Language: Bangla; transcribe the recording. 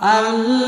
আল্লাহ